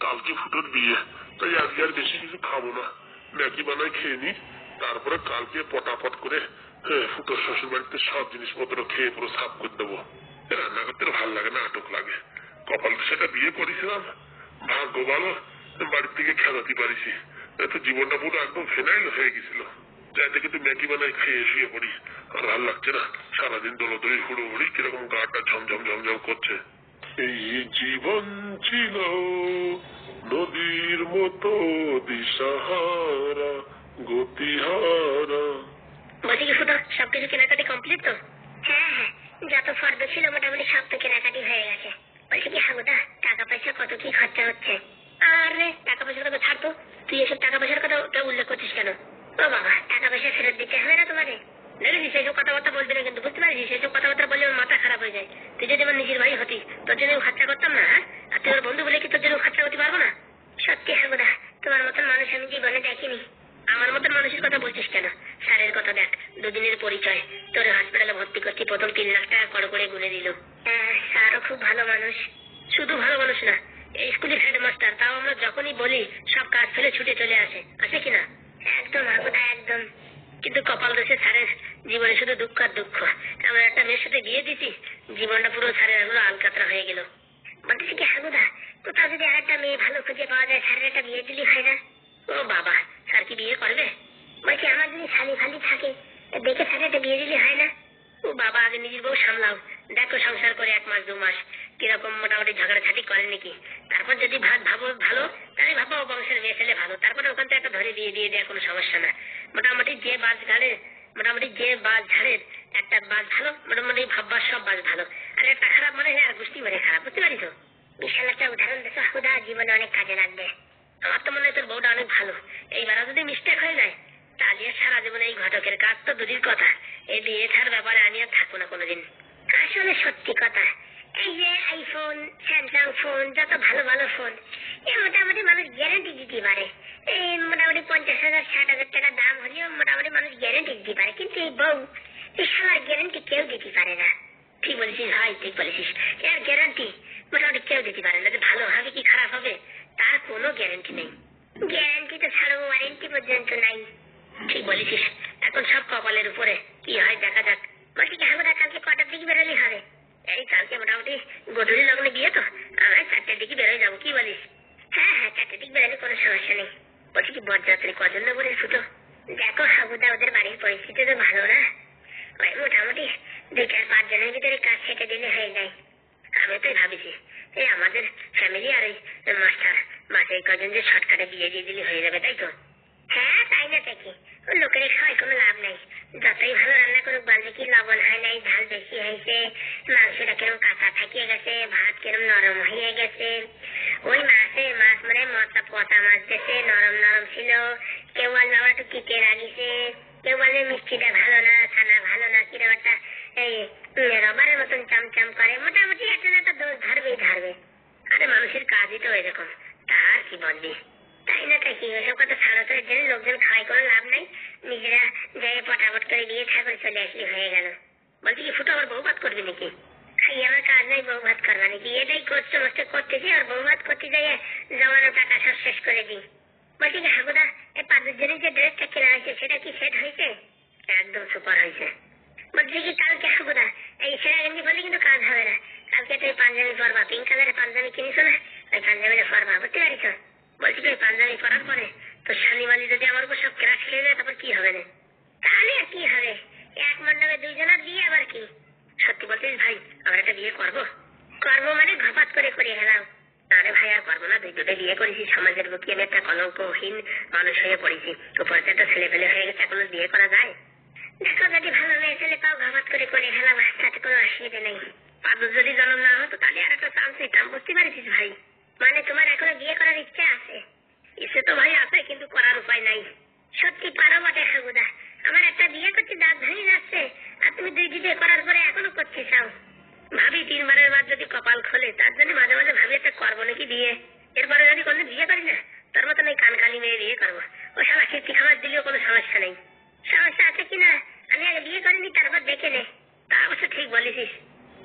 কালকে ফুটোর বিয়ে। তাই আজকে আর বেশি কিছু খাব না। ম্যাগি বানাই খেয়ে নি। তারপরে কালকে পটাপট করে হ্যাঁ, ফুটোর শ্বশুর বাড়িতে সব জিনিসপত্র খেয়ে পুরো সাফ করে দেবো। রান্না করতে ভালো লাগে না আটক লাগে। কপাল সেটা বিয়ে করেছিলাম। ভাগ্য ভালো বাড়ির থেকে খেলাতে পারিছি। তো জীবনটা পুরো একদম ফেনাইল হয়ে গেছিল। যাইতে কিন্তু ম্যাগি বানাই খেয়ে শুয়ে পড়ি আর ভালো লাগছে না সারাদিন দোলো দড়ি হুড়ো হুড়ি কীরকম গাটা ঝমঝম ঝমঝম করছে। এই জীবন ছিল নদীর মতো দিশাহারা গতিহারা। বলছি কি ফুটো সবকিছু কেনাকাটি কমপ্লিট তো? হ্যাঁ হ্যাঁ। যত ফর্দ ছিল মোটামুটি সব তো কেনাকাটি হয়ে গেছে। বলছি কি হাগুদা টাকা পয়সা কত কি খরচা হচ্ছে? আরে টাকা পয়সার কথা ছাড়তো তুই এসব টাকা পয়সার কথা ওটা উল্লেখ করছিস কেন? ও বাবা টাকা পয়সা ফেরত দিতে হবে না তোমাকে? দেখেছিস সেইসব কথাবার্তা বলবি না কিন্তু বুঝতে পারছিস সেইসব কথাবার্তা বললে আমার মাথা খারাপ হয়ে যায়। তুই যদি আমার নিজের ভাই হতি তোর জন্য খরচা করতাম না হ্যাঁ? আর তুই ওর বন্ধু বলে কি তোর জন্য খরচা করতে পারব না? সত্যি হাগুদা, তোমার মতন মানুষ আমি জীবনে দেখিনি। আমার মতন মানুষের কথা বলছিস কেন? স্যারের কথা দেখ, দুদিনের পরিচয়। তোর হসপিটালে ভর্তি করছি প্রথম তিন লাখ টাকা করে করে গুনে দিল। হ্যাঁ স্যারও খুব ভালো মানুষ। শুধু ভালো মানুষ না, এই স্কুলের হেডমাস্টার তাও আমরা যখনই বলি, সব কাজ ফেলে ছুটে চলে আসে। আসে কিনা? একদম হাগুদা, একদম। কিন্তু কপাল দোষে স্যারের জীবনে শুধু দুঃখ আর দুঃখ। এমন একটা মেয়ের সাথে বিয়ে দিছি জীবনটা পুরো স্যারের আগুলো আলকাতরা হয়ে গেল। বলতেছি কি, হাগুদা, কোথাও যদি একটা মেয়ে ভালো খুঁজে পাওয়া যায়, স্যারের একটা বিয়ে দিলি হয় না? ও বাবা, স্যার কি বিয়ে করবে? বলছি, আমার যদি শালি ফালি থাকে, দেখে স্যারের একটা বিয়ে দিলি হয় না? ও বাবা, আগে নিজের বউ সামলাও। দেখো সংসার করে এক মাস, দু মাস। কীরকম মোটামুটি ঝগড়াঝাটি করে নাকি? তারপর যদি ভাত ভাবো ভালো, তাহলে ভাবো বংশের মেয়ে ছেলে ভালো। তারপরে ওখান থেকে একটা ধরে বিয়ে দিয়ে দেওয়া কোনো সমস্যা না। মোটামুটি যে বাস ঘাড়ে মোটামুটি যে বাস ঝাড়ের একটা বাস ভালো, মোটামুটি ভাববার সব বাস ভালো। আর একটা খারাপ মনে হয়, আর গোষ্ঠী মানে খারাপ, বুঝতে পারিস বিশাল একটা উদাহরণ দেখো, হুদা, জীবনে অনেক কাজে লাগবে। আমার তো মনে হয় তোর বউটা অনেক ভালো। এইবার যদি মিস্টেক হয়ে যায়, তাহলে সারা জীবনে এই ঘটকের কাজ তো দূরের কথা। এই বিয়ে ব্যাপারে আমি আর থাকব না কোনোদিন। আসলে সত্যি কথা, এই যে আইফোন স্যামসাং ফোন যত ভালো ভালো ফোন এ মোটামুটি মানুষ গ্যারান্টি দিতে পারে। এই মোটামুটি পঞ্চাশ হাজার, ষাট হাজার টাকা দাম হলেও মোটামুটি মানুষ গ্যারান্টি দিতে পারে। কিন্তু এই বউ এই সবার গ্যারান্টি কেউ দিতে পারে না। ঠিক বলেছিস ভাই, ঠিক বলেছিস। এর গ্যারান্টি মোটামুটি কেউ দিতে পারে না। যে ভালো হবে কি খারাপ হবে, তার কোনো গ্যারান্টি নেই। গ্যারান্টি তো ছাড়ো ওয়ারেন্টি পর্যন্ত নাই। ঠিক বলেছিস। এখন সব কপালের উপরে। কি হয় দেখা যাক। বলছি কি হাগুদা কালকে কটার দিকে বেরোলি হবে? এই কালকে মোটামুটি গধূলি লগ্নে বিয়ে তো আমরা চারটের দিকে বেরোয় যাব, কি বলিস? হ্যাঁ হ্যাঁ চারটের দিকে বেরোলে কোনো সমস্যা নেই। বলছি কি, বরযাত্রী কজন নেব রে ফুটো? দেখো হাগুদা ওদের বাড়ির পরিস্থিতি তো ভালো না। ওই মোটামুটি দুই চার পাঁচ জনের ভিতরে কাজ সেটে দিলে হয়ে যায়। আমি তো ভাবিছি এই আমাদের ফ্যামিলি আর ওই মাস্টার মাসে কজন যে শর্টকাটে বিয়ে দিয়ে দিলে হয়ে যাবে, তাই তো? না দেখি ও লোকের খাওয়াই কোনো লাভ নাই। যতই ভালো রান্না করুক বলবে কি লবণ হয় নাই, ঝাল বেশি হয়েছে, মাংসটা কেরম কাঁচা থাকিয়ে গেছে, ভাত কেরম নরম হয়ে গেছে। ওই মাছে মাছ মানে মশলা পচা মাছ দিয়েছে, নরম নরম ছিল। কেউ বলবে আবার একটু তিতে লাগিছে। কেউ বলবে মিষ্টিটা ভালো না, ছানা ভালো না কিরম একটা এই রবারের মতন চামচাম করে। মোটামুটি একটা না একটা দোষ ধরবেই ধরবে। আরে মানুষের কাজই তো এরকম তার কি বলবি? তাই না তাই কি? ওসব কথা ছাড়ো তো এর জন্য লোকজন খাওয়াই কোনো লাভ নাই নিজেরা যাই পটাপট করে বিয়ে থা করে চলে আসলি হয়ে গেল। বলছি, কি ফুটো আবার বউ করবি নাকি? খাই আমার কাজ নাই, বউ করবা নাকি এটাই করছে মস্তে করতেছি আর বউ করতে যাই জমানো টাকা সব শেষ করে দিই। বলছি কি হাগুদা এই পাঁচজনের যে ড্রেসটা কেনা হয়েছে, সেটা কি সেট হয়েছে? একদম সুপার হয়েছে। বলছি, কি কালকে হাগুদা এই সেরা গেঞ্জি বলে কিন্তু কাজ হবে না। কালকে তুই পাঞ্জাবি পরবা পিঙ্ক কালারের পাঞ্জাবি কিনিস না, ওই পাঞ্জাবিটা পরবা, বুঝতে পারিস বলছি, কি পাঞ্জাবি পরার পরে? তো শালিমালি যদি আমার উপর সব ক্রাশ খেয়ে যায় তারপর কি হবে না তাহলে আর কি হবে? এক মণ্ডপে দুইজনের বিয়ে আবার কি? সত্যি বলছিস ভাই, আমরা একটা বিয়ে করব। করব মানে ঘপাত করে করে হেলাম আরে ভাই, আর করব না দুই দুটো বিয়ে করেছি, সমাজের বুকে আমি একটা কলঙ্কহীন মানুষ হয়ে পড়েছি। উপরতে একটা ছেলে ফেলে হয়ে গেছে, এখন বিয়ে করা যায়। দেখো যদি ভালো মেয়ে ছেলে পাও করে করে হেলাম তাতে কোনো অসুবিধা নেই। যদি জন্ম না হতো, তাহলে আর একটা চান্স বুঝতে পারছিস ভাই? মানে তোমার এখনও বিয়ে করার ইচ্ছা আছে? ইচ্ছে তো ভাই আছে, কিন্তু করার উপায় নাই। সত্যি পারো বটে, হাগুদা। আমার একটা বিয়ে করতে দাঁত ভেঙে যাচ্ছে আর তুমি দুই বিয়ে করার পরে এখনও করতে চাও। ভাবি তিন তিনবারের বার যদি কপাল খোলে, তার জন্য মাঝে মাঝে ভাবি একটা করব নাকি বিয়ে। এরপরে যদি কোনো বিয়ে করি না, তোর মতন এই কানকালি মেয়ে বিয়ে করব। ও সারা খেতে খাবার দিলেও কোনো সমস্যা নেই। সমস্যা আছে কিনা আমি আগে বিয়ে করিনি, তারপর দেখে নে। তা অবশ্য ঠিক বলেছিস।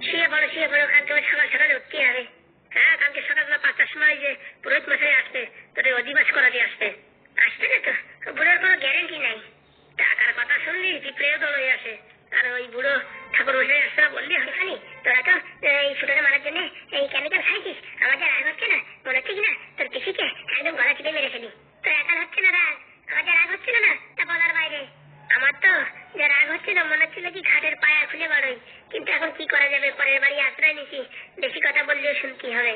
শুয়ে পড়ো শুয়ে পড়ো কাল তোমার সকাল সকাল উঠতে হবে। হ্যাঁ কালকে সকালবেলা পাঁচটার সময় যে পুরোহিত মশাই আসবে তোর অধিবাস করা দিয়ে আসবে। আসবে না তো? বুড়োর কোনো গ্যারেন্টি নাই। টাকার কথা শুনলি? পিঁপড়েও দল আসে। আর ওই বুড়ো ঠাকুর মশাই আসছে বললি খালি তোরা তো, এই ফুটোরে মারার জন্য এই কেমিক্যাল খাইছিস। আমার যা রাগ হচ্ছে না, মনে হচ্ছে কি না? তোর পিসিকে একদম গলা চিপে মেরে ফেলি। তোর একা হচ্ছে না রাগ? আমার যা রাগ হচ্ছিল না, তা বলার বাইরে। আমার তো যা রাগ হচ্ছিল, মনে হচ্ছিল কি ঘাটের পায়া খুলে বাড়ই কিন্তু এখন কি করা যাবে? পরের বাড়ি আশ্রয় নিছি। বেশি কথা বললেও শুনতে হবে।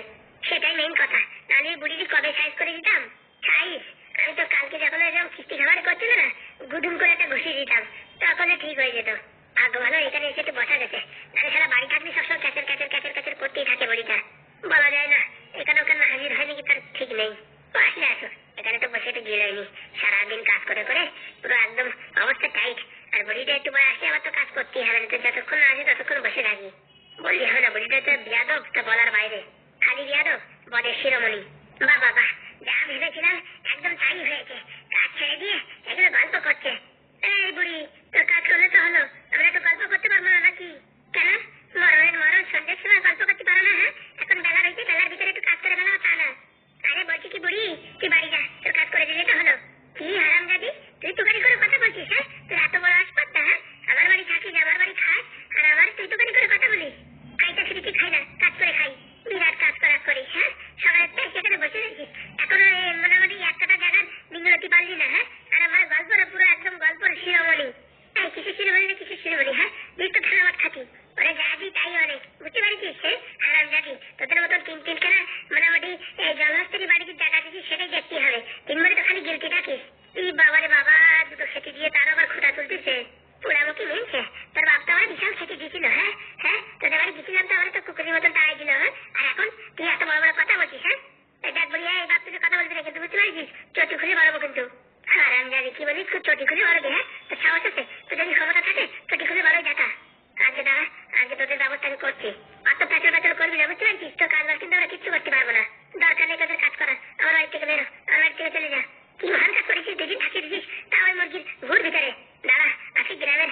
আমি করছি অত প্যাচল প্যাচল করবি না, বুঝতে পারছিস? তোর কাজ বাজ কিন্তু আমরা কিচ্ছু করতে পারব না। দরকার নেই তোদের কাজ করা আমার বাড়ি থেকে বেরো, আমার বাড়ি থেকে চলে যা। কি মহান কাজ করেছিস দুদিন থাকিয়ে দিছিস তা ওই মুরগির ঘুর ভিতরে। দাঁড়া, আজকে গ্রামের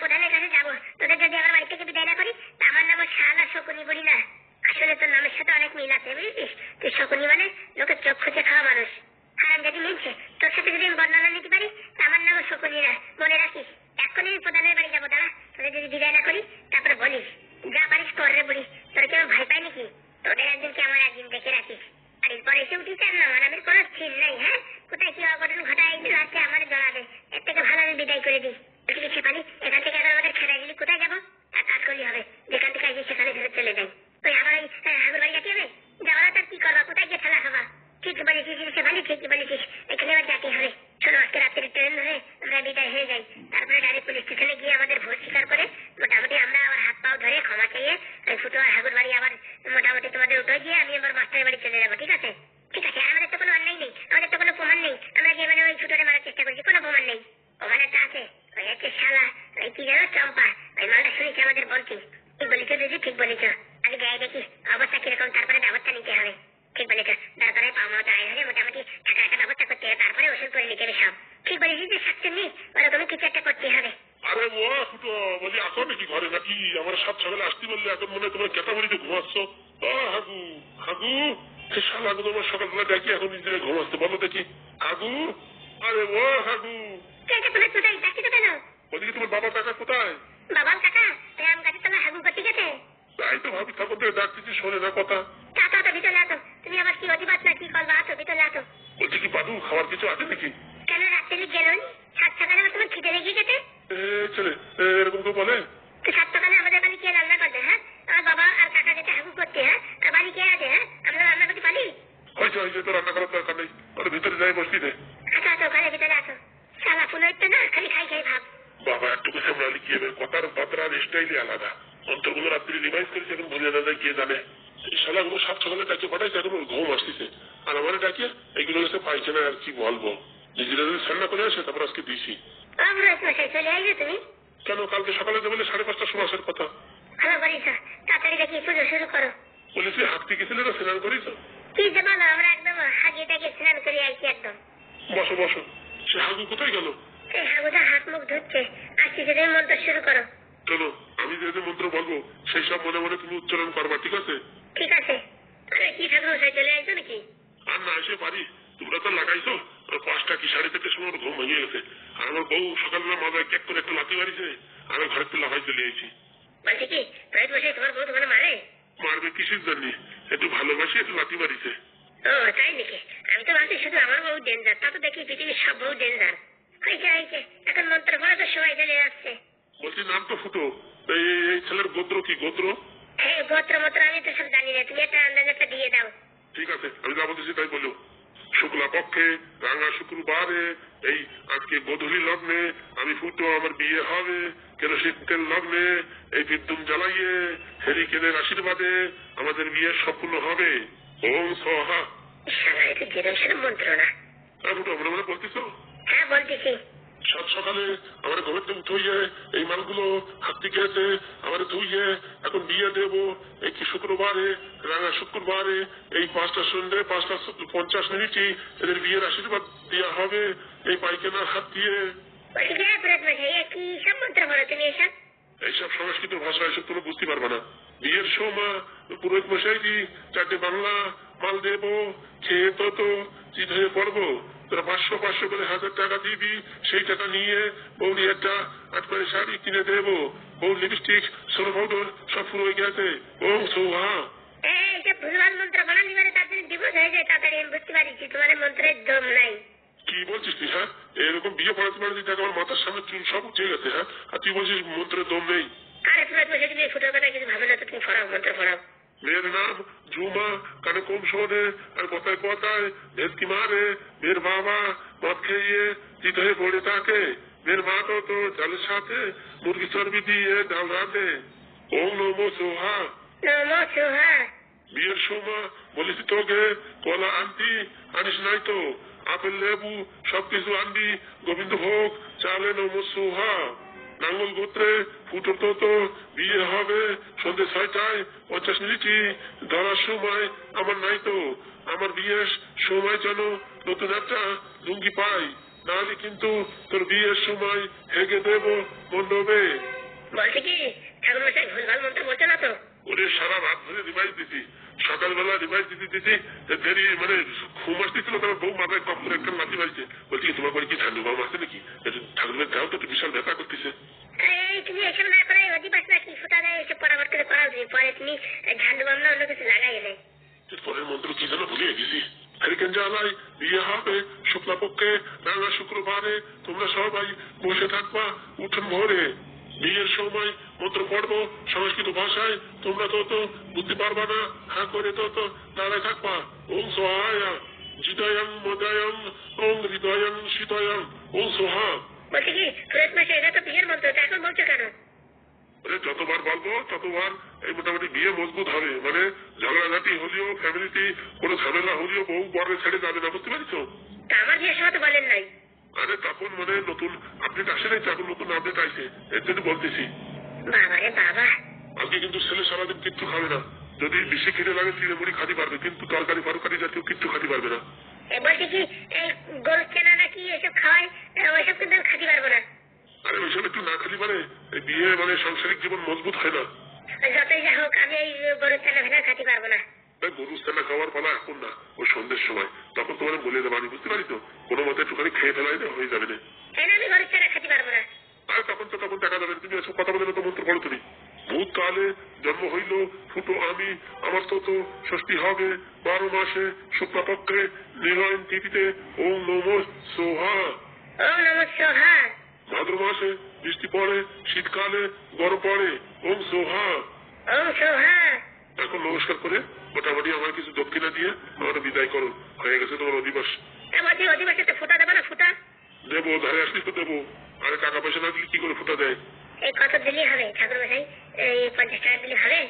প্রধানের কাছে যাব। তোদের যদি আমার বাড়ি থেকে বিদায় না করি তা আমার নাম শালা শকুনি বলি না। আসলে তোর নামের সাথে অনেক মিল আছে, বুঝেছিস? তুই শকুনি মানে লোকের চোখ খুঁজে খাওয়া মানুষ। হারাম যদি মিলছে। তোর সাথে যদি আমি বর্ণনা নিতে পারি, তা আমার নামও শকুনি না মনে রাখিস আমি প্রধানের বাড়ি যাব, দাঁড়া। তোদের যদি বিদায় না করি, তারপরে বলিস। যা পারিস কর রে বলি তোর কি আমার ভয় পাই নাকি? তোদের একদিনকে আমার একদিন দেখে রাখিস। আর এরপর এসে উঠিস আর না মানাবির কোনো স্থির নেই হ্যাঁ? কোথায় কি অঘটন ঘটায় এই লাস্টে আমার জড়াবে এর থেকে ভালো আমি বিদায় করে দিই। বলছি কি শেফালি এখান থেকে এখন আমাদের খেলা দিলি, কোথায় যাব? আর কাজ করলে হবে। যেখান থেকে আসি সেখানে ফেরত চলে যাই। ওই আমার ওই হাগুর বাড়ি যেতে হবে যাওয়ার তার কি করবা? কোথায় গিয়ে খেলা খাবা? ঠিক বলেছিস শেফালি ঠিকই বলেছিস। এখানে এবার যেতে হবে। শোনো, আজকে রাত্রে ট্রেন ধরে আমরা বিদায় হয়ে যাই। তারপরে ডাইরেক্ট পুলিশ স্টেশনে গিয়ে আমাদের ভোট স্বীকার করে মোটামুটি আমরা আবার হাত পাও ধরে ক্ষমা চাইয়ে ওই ফুটো আর হাগুর বাড়ি আবার মোটামুটি তোমাদের উঠে গিয়ে আমি আমার মাস্টারের বাড়ি চলে যাব ঠিক আছে ঠিক আছে আর আমাদের তো কোনো অন্যায় নেই আমাদের তো কোনো প্রমাণ নেই আমরা যে মানে ওই ছুটোরে মারার চেষ্টা করছি কোনো প্রমাণ নেই প্রমাণ একটা আছে ওই হচ্ছে শালা ওই কি জানো চম্পা ওই মালটা শুনেছি আমাদের বলছি ঠিক বলেছ দিদি ঠিক বলেছ আগে যাই দেখি অবস্থা কীরকম তারপরে ব্যবস্থা নিতে হবে ঠিক বলেছ তারপরে পাওয়া আয় হলে মোটামুটি টাকা একটা ব্যবস্থা করতে হবে তারপরে ওষুধ করে নিতে হবে সব ঠিক বলেছিস যে শাকচুন্নি ওরকমই কিছু একটা করতে হবে আরে ও ফুটো বলি আসো নাকি ঘরে? নাকি আমার সাত সকালে আসতে বললে এখন মনে হয় তোমার কেটা বলিতে ঘুমাচ্ছ হাগু হাগু সে শালাগু তোমার সকালবেলা ডাকি এখন নিজেরা ঘুমাচ্ছে। বলো দেখি। হাগু আরে ও হাগু। ওদিকে তোমার বাবা কাকা কোথায়? বাবার কাকা আম গাছের তলা হাগু করতে গেছে। তাই তো ভাবি ঠাকুর থেকে ডাকতেছি শোনে না কথা। চাচা তো ভিতরে আসো। তুমি আবার কি অধিবাস না কি করবা? আসো ভিতরে আসো। বলছি কি বাদু খাওয়ার কিছু আছে নাকি? কেন রাত্রে গেলুন সাত সকালে আবার তোমার খিদে লেগে গেছে এ ছেলে এ, এরকম তো বলে তো সাত সকালে আমাদের বাড়ি কে রান্না করবে হ্যাঁ আমার বাবা আর কাকা যেতে হাগু করতে হ্যাঁ আর বাড়ি কে আছে হ্যাঁ আমরা রান্না করতে পারি হয়েছে হয়েছে তো রান্না করার দরকার নেই ওর ভিতরে যাই বসতি দে আসো আসো ঘরে ভিতরে আসো শালা ফুল হইতো না খালি খাই খাই ভাব বাবা একটুকু সামলালি কি হবে কথার বাতরার স্টাইলই আলাদা অন্তরগুলো রাত্রি রিভাইজ করেছে এখন ভুলে না যায় কে জানে এই শালাগুলো সাত সকালে ডাকে পাঠাইছে এখন ওর ঘুম আসতেছে আর আমার ডাকিয়ে এইগুলো এসে পাইছে না আর কি বলব সান্না করে আসে তারপর আজকে দিছি। অমরত মশাই চলে আইবে তুমি? কেন? কালকে সকালে যে বলে সাড়ে পাঁচটার সময় আসার কথা। ভালো করিস তাড়াতাড়ি দেখি পুজো শুরু করো। বলেছি হাঁকতে গেছিলে না? স্নান করিস? কি যে বলো আমরা একদম হাগিয়ে টাগিয়ে স্নান করে আইছি একদম। বসো বসো। সে হাগু কোথায় গেল? এই হাগুটা হাত মুখ ধুচ্ছে আসছি যে মন্ত্র শুরু করো। চলো আমি যে মন্ত্র বলব সেই সব মনে মনে তুমি উচ্চারণ করবা ঠিক আছে? ঠিক আছে। আরে কি ঠাকুর চলে আসছো নাকি? আর না এসে পারি তোমরা তো লাগাইছো। আর কি সাড়ে চারটের সময় আমার ঘুম ভেঙে গেছে। আর আমার বউ সকালবেলা মাথায় ক্যাক করে একটা লাথি মারিছে আর আমি ঘরের থেকে লাফাই চলে এসেছি বলছি কি রোহিত মশাই তোমার বউ তোমার মারে? মারবে কিসের জন্য? একটু ভালোবাসি একটু লাথি মারিছে। ও তাই নাকি? আমি তো ভাবছি শুধু আমার বউ ডেঞ্জার তা তো দেখি পৃথিবীর সব বউ ডেঞ্জার হয়েছে হয়েছে এখন মন্ত্র পড়ে তো সবাই চলে আসছে বলছি নাম তো ফুটো। এই এই- এই ছেলের গোত্র কি গোত্র? আমি তো সব জানি না। তুমি একটা আন্দাজটা দিয়ে দাও। ঠিক আছে আমি যা বলতেছি তাই বলো। পক্ষে ভাঙা শুক্রবারে এই আজকে গধূলি লগ্নে আমি ফুটো আমার বিয়ে হবে। কেরোসিন তেল লগ্নে এই বিদ্যুৎ জ্বালাইয়ে হেরিকেনের আশীর্বাদে আমাদের বিয়ে সম্পূর্ণ হবে? ওম সহা। শালা এটা যেরম মন্ত্র না হ্যাঁ ফুটো মনে বলতেছ? হ্যাঁ বলতেছি। সাত সকালে আমার ঘরের থেকে ধুইয়ে এই মালগুলো হাত এসে আমার ধুইয়ে এখন বিয়ে দেবো। এই কি শুক্রবারে রাঙা শুক্রবারে, এই পাঁচটা সন্ধ্যে, পাঁচটা পঞ্চাশ মিনিটই এদের বিয়ের আশীর্বাদ দেওয়া হবে এই পাইখানার হাত দিয়ে। মশাই সব এইসব সংস্কৃত ভাষা এসব তুমি বুঝতে পারবে না। বিয়ের সময় পুরোহিত মশাইজি চারটে বাংলা মাল দেবো, খেয়ে তো চিত হয়ে পড়ব। তোরা পাঁচশো পাঁচশো করে হাজার টাকা দিবি সেই টাকা নিয়ে বৌদি একটা আট করে শাড়ি কিনে দেবো। বউ লিপস্টিক সোনো পাউডার সব পুরো হয়ে গেছে। ও সৌহা কি বলছিস তুই হ্যাঁ? এরকম বিয়ে পড়াতে পারছি দেখ আমার মাথার সামনে চুল সব উঠে গেছে হ্যাঁ? আর তুই বলছিস মন্ত্রের দম নেই। আরে পুরোত তুমি ফুটোর কথা কিছু ভাবে না তো তুমি পড়াও মন্ত্র পড়াও। মেয়ের নাম ঝুমা কানে কম শোনে আর কথায় কথায় ভেদকি মারে মেয়ের বাবা মদ খেয়ে চিত হয়ে পড়ে থাকে। মেয়ের মা তো তো চালের সাথে মুরগি চর্বি দিয়ে ডাল রাঁধে। ওম নমো সোহা। নমো সোহা। বিয়ের সময় বলেছি তোকে কলা আনতি আনিস নাই তো। আপেল লেবু সবকিছু আনবি। গোবিন্দ ভোগ চালে নমো সোহা। নাঙ্গল গোত্রে ফুটো তো তো বিয়ে হবে। সন্ধ্যে ছয়টায় পঞ্চাশ মিনিটই। ধরার সময় আমার নাই তো। আমার বিয়ের সময় যেন নতুন একটা লুঙ্গি পাই। নাহলে কিন্তু তোর বিয়ের সময় হেগে দেব মণ্ডপে। বলছি কি? ঠাকুর মশাই ভুলভাল মন্ত্র বলছে না তো? ওরে সারা রাত ধরে রিভাইজ দিছি সকালবেলা রিভাইজ দিতে দিতে দেরি মানে ঘুম আসতেছিল তোমার বউ মাথায় করে একটা লাথি মারিছে। বলছি তোমার বাড়ি কি ঠান্ডু বাম আছে নাকি? ঠাকুরের যাও তো বিশাল ব্যথা করতেছে। তুমি না করে অধিবাস না কি ফুটা দেয় এসব পরামর্শ করে করাও তুমি পরে তুমি ঝান্ডু বাম না অন্য কিছু লাগাই এলে পরের মন্ত্র কি যেন ভুলে গেছি। হরিকেন জ্বালাই বিয়ে হবে শুক্লা পক্ষে রাঙা শুক্রবারে তোমরা সবাই বসে থাকবা উঠোন ভরে। বিয়ের সময় মন্ত্র পড়ব সংস্কৃত ভাষায় তোমরা তো তো বুঝতে পারবা না হা করে তো তো দাঁড়ায় থাকবা। ওম সহায়া জিদয়ং মদয়ং ওম হৃদয়ং শীতয়ং ওম সোহা। বলছি কি সুরেশ মাসে এটা তো বিয়ের মন্ত্র এখন বলছো কেন? যতবার বলব ততবার এই মোটামুটি বিয়ে মজবুত হবে। মানে ঝগড়াঝাটি হলেও ফ্যামিলিতে কোনো ঝামেলা হলেও বউ বরে ছেড়ে যাবে না বুঝতে পারছ? আমার বিয়ের সময় তো বলেন নাই। আরে তখন মানে নতুন আপডেট আসে নাই তখন নতুন আপডেট আইছে এর জন্য বলতেছি। বাবা রে বাবা। আজকে কিন্তু ছেলে সারাদিন কিচ্ছু খাবে না। যদি বেশি খেতে লাগে চিড়ে মুড়ি খাতে পারবে কিন্তু তরকারি ফরকারি জাতীয় কিচ্ছু খাতে পারবে না। বলছি কি এই গরু চেনা নাকি এসব ওইসব কিন্তু খাতে পারব না। আরে ওইসব একটু না খালি মানে বিয়ে মানে সাংসারিক জীবন মজবুত হয় না। যতই যা হোক আমি এই গরু চেনা ভেনা খাতে পারব না। গরু খাওয়ার পালা এখন না ওই সন্ধ্যের সময়। তখন তোমার বলে দেবো আমি বুঝতে পারি তো? কোনো মতে একটুখানি খেয়ে ফেলাই হয়ে যাবে না। না আমি গরু চেনা খাতে পারব না? আর তখন তুমি এসব কথা বলে তো মন্ত্র পড়ো তুমি। ভূত কালে জন্ম হইল ফুটো আমি আমার তো তো ষষ্ঠী হবে বারো মাসে শুক্লাপক্ষে নিরয়ন তিথিতে। ওম নম সোহা। ভাদ্র মাসে বৃষ্টি পড়ে শীতকালে গরম পড়ে ওম সোহা। এখন নমস্কার করে মোটামুটি আমার কিছু দক্ষিণা দিয়ে আমার বিদায় করো হয়ে গেছে তোমার অধিবাস। এ বলছি অধিবাসে তো ফুটা দেবে না ফুটা? দেবো ধারে আসলি তো দেবো। আরে টাকা পয়সা না দিলে কি করে ফুটা দেয়? এই কত দিলেই হবে ঠাকুর মশাই এই পঞ্চাশ টাকা দিলে হবে?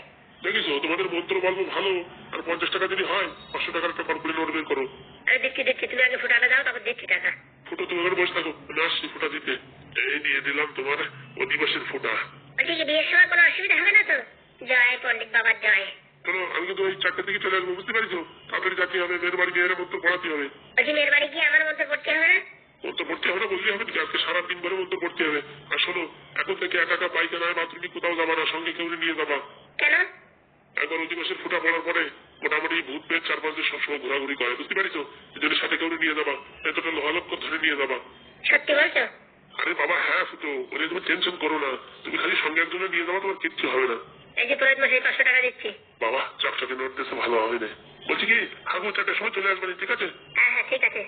দেখিস তোমাদের মন্ত্র বলব ভালো আর পঞ্চাশ টাকা যদি হয় পাঁচশো টাকার একটা কর্পোরে নোট বের করো। আমি দিচ্ছি দিচ্ছি তুমি আগে ফুটাটা দাও তারপর দিচ্ছি টাকা। ফুটো তুমি এখানে বসে থাকো আমি আসছি ফুটা দিতে। এই দিয়ে দিলাম তোমার অধিবাসের ফুটা। বলছি কি বিয়ের সময় কোনো অসুবিধা হবে না তো? জয় পণ্ডিত বাবার জয়। চলো আমি কিন্তু ওই চারটে দিকে চলে আসব বুঝতে পারিছো? তাড়াতাড়ি যাতে হবে মেয়ের বাড়ি মেয়ের মন্ত্র পড়াতে হবে। বলছি মেয়ের বাড়ি গিয়ে আমার মধ্যে পড়তে হবে না? মন্ত্র পড়তে হবে না বললে হবে? আজকে সারাদিন ধরে মন্ত্র পড়তে হবে। আর শোনো এখন থেকে একা একা পাইখানায় বাথরুমে কোথাও যাবা না সঙ্গে কেউ নিয়ে যাবা। কেন? একবার অধিবাসের ফুটা পড়ার পরে মোটামুটি ভূত পেয়ে চার পাঁচ দিন সবসময় ঘোরাঘুরি করে বুঝতে পারিস এই জন্য সাথে কেউ নিয়ে যাবা এতটা লোহালক্ষ ধরে নিয়ে যাবা। সত্যি বলছো? আরে বাবা হ্যাঁ ফুটো ওরে তুমি টেনশন করো না। তুমি খালি সঙ্গে একজনে নিয়ে যাবা তোমার কিচ্ছু হবে না। এই যে পুরোহিত মশাই পাঁচশো টাকা দিচ্ছি। বাবা চকচকে নোট দিতে ভালো হবে না বলছি কি হাগু চারটার সময় চলে আসবেন ঠিক আছে? হ্যাঁ হ্যাঁ ঠিক আছে।